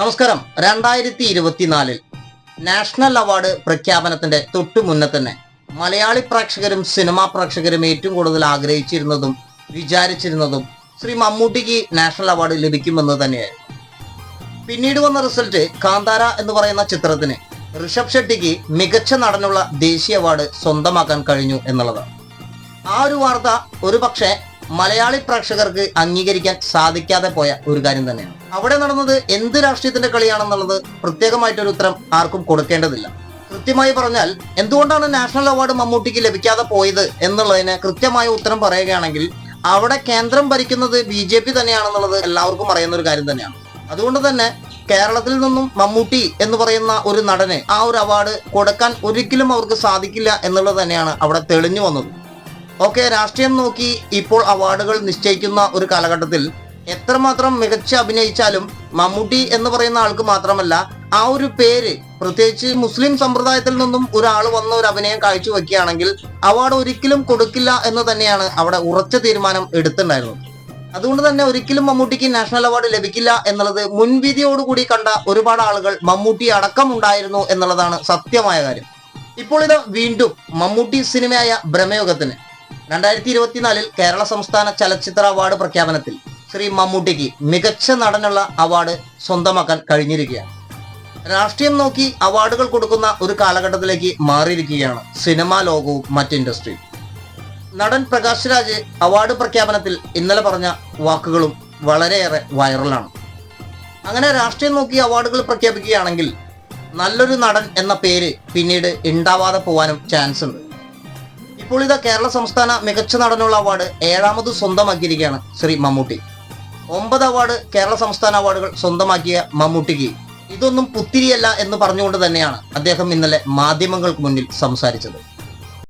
നമസ്കാരം. രണ്ടായിരത്തി ഇരുപത്തിനാലിൽ നാഷണൽ അവാർഡ് പ്രഖ്യാപനത്തിന്റെ തൊട്ടു മുന്നേ തന്നെ മലയാളി പ്രേക്ഷകരും സിനിമാ പ്രേക്ഷകരും ഏറ്റവും കൂടുതൽ ആഗ്രഹിച്ചിരുന്നതും വിചാരിച്ചിരുന്നതും ശ്രീ മമ്മൂട്ടിക്ക് നാഷണൽ അവാർഡ് ലഭിക്കുമെന്ന് തന്നെയായിരുന്നു. പിന്നീട് വന്ന റിസൾട്ട് കാന്താര എന്ന് പറയുന്ന ചിത്രത്തിന് ഋഷഭ് ഷെട്ടിക്ക് മികച്ച നടനുള്ള ദേശീയ അവാർഡ് സ്വന്തമാക്കാൻ കഴിഞ്ഞു എന്നുള്ളതാണ്. ആ ഒരു വാർത്ത ഒരു പക്ഷേ മലയാളി പ്രേക്ഷകർക്ക് അംഗീകരിക്കാൻ സാധിക്കാതെ പോയ ഒരു കാര്യം തന്നെയാണ്. അവിടെ നടന്നത് എന്ത് രാഷ്ട്രീയത്തിന്റെ കളിയാണെന്നുള്ളത് പ്രത്യേകമായിട്ടൊരു ഉത്തരം ആർക്കും കൊടുക്കേണ്ടതില്ല. കൃത്യമായി പറഞ്ഞാൽ എന്തുകൊണ്ടാണ് നാഷണൽ അവാർഡ് മമ്മൂട്ടിക്ക് ലഭിക്കാതെ പോയത് എന്നുള്ളതിന് കൃത്യമായ ഉത്തരം പറയുകയാണെങ്കിൽ അവിടെ കേന്ദ്രം ഭരിക്കുന്നത് ബി ജെ പി തന്നെയാണെന്നുള്ളത് എല്ലാവർക്കും അറിയുന്ന ഒരു കാര്യം തന്നെയാണ്. അതുകൊണ്ട് തന്നെ കേരളത്തിൽ നിന്നും മമ്മൂട്ടി എന്ന് പറയുന്ന ഒരു നടന് ആ ഒരു അവാർഡ് കൊടുക്കാൻ ഒരിക്കലും അവർക്ക് സാധിക്കില്ല എന്നുള്ളത് തന്നെയാണ് അവിടെ തെളിഞ്ഞു വന്നത്. ഓക്കെ രാഷ്ട്രീയം നോക്കി ഇപ്പോൾ അവാർഡുകൾ നിശ്ചയിക്കുന്ന ഒരു കാലഘട്ടത്തിൽ എത്രമാത്രം മികച്ച അഭിനയിച്ചാലും മമ്മൂട്ടി എന്ന് പറയുന്ന ആൾക്ക് മാത്രമല്ല ആ ഒരു പേര് പ്രത്യേകിച്ച് മുസ്ലിം സമ്പ്രദായത്തിൽ നിന്നും ഒരാൾ വന്ന ഒരു അഭിനയം കാഴ്ചവെക്കുകയാണെങ്കിൽ അവാർഡ് ഒരിക്കലും കൊടുക്കില്ല എന്ന് തന്നെയാണ് അവിടെ ഉറച്ച തീരുമാനം എടുത്തിട്ടുണ്ടായിരുന്നത്. അതുകൊണ്ട് തന്നെ ഒരിക്കലും മമ്മൂട്ടിക്ക് നാഷണൽ അവാർഡ് ലഭിക്കില്ല എന്നുള്ളത് മുൻവിധിയോടുകൂടി കണ്ട ഒരുപാട് ആളുകൾ മമ്മൂട്ടി അടക്കം ഉണ്ടായിരുന്നു എന്നുള്ളതാണ് സത്യമായ കാര്യം. ഇപ്പോൾ ഇത് വീണ്ടും മമ്മൂട്ടി സിനിമയായ ഭ്രമയുഗത്തിന്. രണ്ടായിരത്തി ഇരുപത്തിനാലിൽ കേരള സംസ്ഥാന ചലച്ചിത്ര അവാർഡ് പ്രഖ്യാപനത്തിൽ ശ്രീ മമ്മൂട്ടിക്ക് മികച്ച നടനുള്ള അവാർഡ് സ്വന്തമാക്കാൻ കഴിഞ്ഞിരിക്കുകയാണ്. രാഷ്ട്രീയം നോക്കി അവാർഡുകൾ കൊടുക്കുന്ന ഒരു കാലഘട്ടത്തിലേക്ക് മാറിയിരിക്കുകയാണ് സിനിമാ ലോകവും മറ്റ് ഇൻഡസ്ട്രിയും. നടൻ പ്രകാശ് രാജ് അവാർഡ് പ്രഖ്യാപനത്തിൽ ഇന്നലെ പറഞ്ഞ വാക്കുകളും വളരെയേറെ വൈറലാണ്. അങ്ങനെ രാഷ്ട്രീയം നോക്കി അവാർഡുകൾ പ്രഖ്യാപിക്കുകയാണെങ്കിൽ നല്ലൊരു നടൻ എന്ന പേര് പിന്നീട് ഉണ്ടാവാതെ പോവാനും ചാൻസ് ഉണ്ട് ഇപ്പോൾ ഇതാ കേരള സംസ്ഥാന മികച്ച നടനുള്ള അവാർഡ് ഏഴാമത് സ്വന്തമാക്കിയിരിക്കുകയാണ് ശ്രീ മമ്മൂട്ടി. ഒമ്പത് അവാർഡ് കേരള സംസ്ഥാന അവാർഡുകൾ സ്വന്തമാക്കിയ മമ്മൂട്ടിക്ക്. ഇതൊന്നും പുത്തിരിയല്ല എന്ന് പറഞ്ഞുകൊണ്ട് തന്നെയാണ് അദ്ദേഹം ഇന്നലെ മാധ്യമങ്ങൾക്ക് മുന്നിൽ സംസാരിച്ചത്.